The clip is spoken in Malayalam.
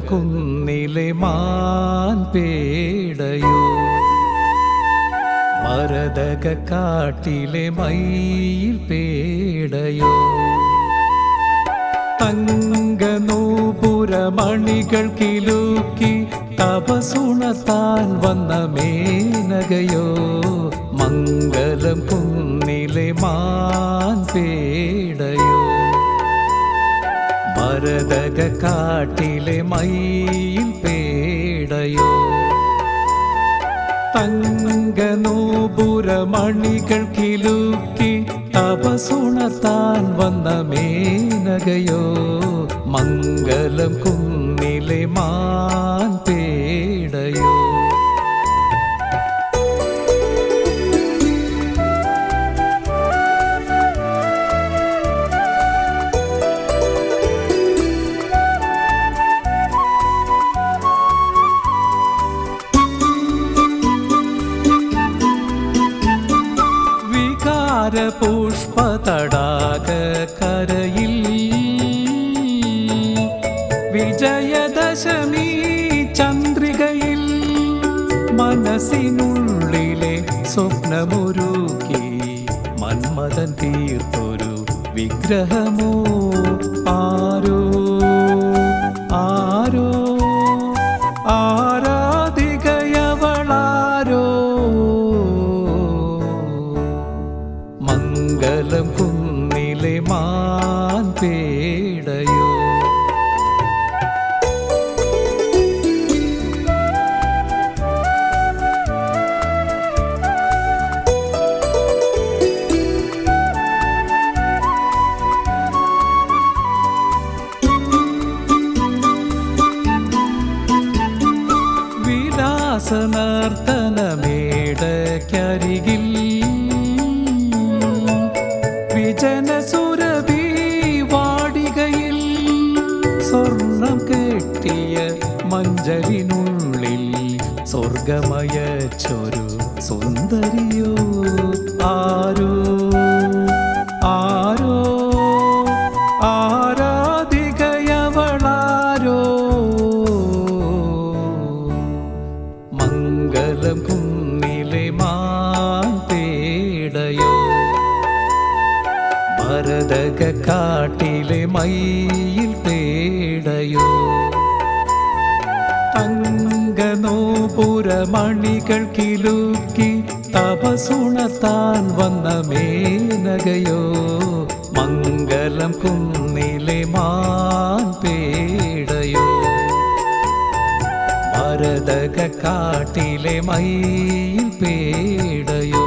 കുന്നിലെ മാൻപേടയോ മരതക കാട്ടിലെ മയിൽ പേടയോ? തങ്കനൂപുരമണികൾ കിലുക്കി തപസുണത്താൻ വന്ന മേനകയോ? മംഗലം കുന്നിലെ മാൻ മരതക കാട്ടിലെ മയിൽ പേടയോ? തങ്കനൂപുരമണികൾ കിലുക്കി തപസുണർത്താൻ വന്ന മേനകയോ? മംഗലം വികാര പുഷ്പ തടാക കരയിൽ വിജയദശമി ചന്ദ്രികയിൽ മനസ്സിനുള്ളിലെ സ്വപ്നമൊരുക്കി മന്മഥൻ തീർത്തൊരു വിഗ്രഹമോ ആരോ മംഗലം കുന്നിലെ മാൻ പേടയോ? വിലാസനർത്തനമേടക്കരികിൽ കെട്ടിയ മഞ്ചലിനുള്ളിൽ സ്വർഗമയച്ചൊരു സുന്ദരിയോ? ആരോ? ആരോ? കാട്ടിലെ മയിൽ പേടയോ തങ്കനോപുരമണികൾ കിലുക്കി തപസുണത്താൻ വന്ന മേനകയോ മംഗലം കുന്നിലെ മാൻ പേടയോ. ഭരതക കാട്ടിലെ മയിൽ പേടയോ.